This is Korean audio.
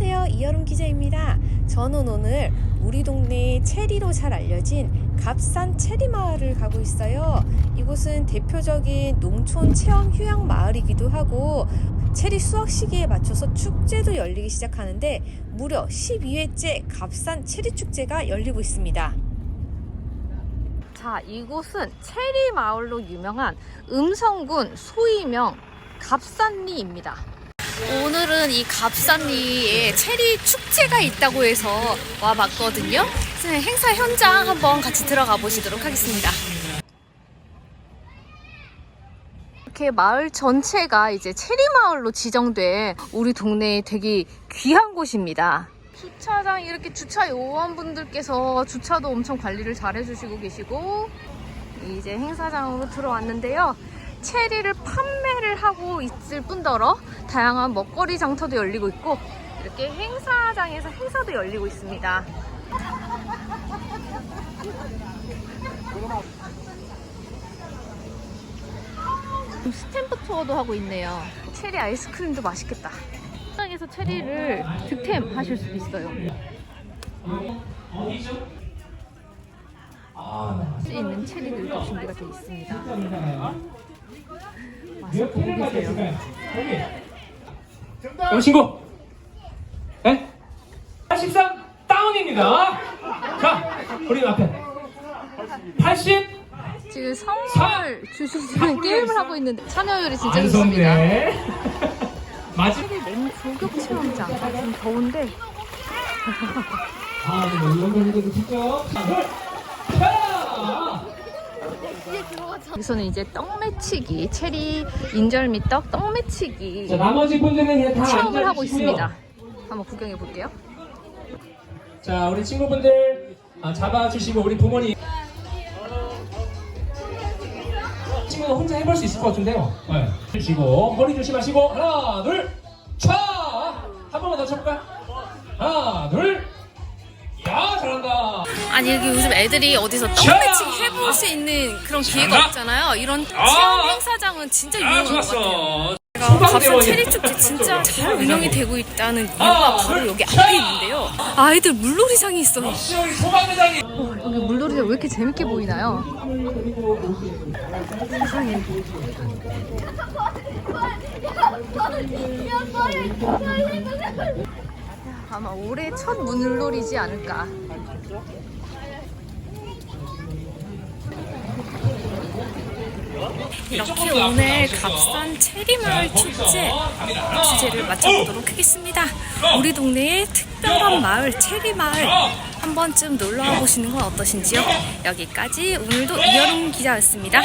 안녕하세요. 이여름 기자입니다. 저는 오늘 우리 동네 체리로 잘 알려진 갑산 체리 마을을 가고 있어요. 이곳은 대표적인 농촌 체험 휴양 마을이기도 하고 체리 수확 시기에 맞춰서 축제도 열리기 시작하는데 무려 12회째 갑산 체리 축제가 열리고 있습니다. 자, 이곳은 체리 마을로 유명한 음성군 소이명 갑산리입니다. 오늘은 이 갑산리에 체리 축제가 있다고 해서 와봤거든요. 행사 현장 한번 같이 들어가 보시도록 하겠습니다. 이렇게 마을 전체가 이제 체리 마을로 지정된 우리 동네에 되게 귀한 곳입니다. 주차장 이렇게 주차 요원분들께서 주차도 엄청 관리를 잘 해주시고 계시고 이제 행사장으로 들어왔는데요. 체리를 판매를 하고 있을 뿐더러 다양한 먹거리 장터도 열리고 있고 이렇게 행사장에서 행사도 열리고 있습니다. 스탬프 투어도 하고 있네요. 체리 아이스크림도 맛있겠다. 시장에서 체리를 득템 하실 수도 있어요. 할수 있는 체리들도 준비가 되어 있습니다. 와서 보고 계세요. 여기 친구. 네? 83 다운입니다. 자, 우리 앞에 80 지금 선물 주시는 게임을 하고 있는데 참여율이 진짜 안 좋습니다. 섰네. 마지막. 조격 체험장. 좀 더운데 아, 네, 이런 거 해도 진짜. 자, 여기서는 이제 떡 매치기, 체리 인절미 떡 떡 매치기 자, 나머지 분들은 그냥 다 체험을 하고 앉아주시고요. 있습니다. 한번 구경해 볼게요. 자, 우리 친구분들 아, 잡아주시고 우리 부모님. 친구는 혼자 해볼 수 있을 것 같은데요. 네. 주시고 허리 조심하시고 하나, 둘, 차. 한 번만 더 쳐볼까? 하나, 둘. 야, 잘한다. 아니 여기 요즘 애들이 어디서 자! 떡매치기 해볼 수 있는 그런 기회가. 없잖아요. 이런 아! 체험 행사장은 진짜 아, 유용한 것 같아요. 갑산 소방대원이- 체리 축제 진짜 잘 운영이 되고 있다는 이유가 아, 바로 둘, 여기 자! 앞에 있는데요. 아이들 물놀이장이 있어요. 소방대장이. 여기 물놀이장 왜 이렇게 재밌게 보이나요? 세상에. 아마 올해 첫 물놀이지 않을까. 이렇게 오늘 갑산 체리마을 축제 주제를 맞춰보도록 하겠습니다. 우리 동네의 특별한 마을 체리마을 한 번쯤 놀러와 보시는 건 어떠신지요? 여기까지 오늘도 이여름 기자였습니다.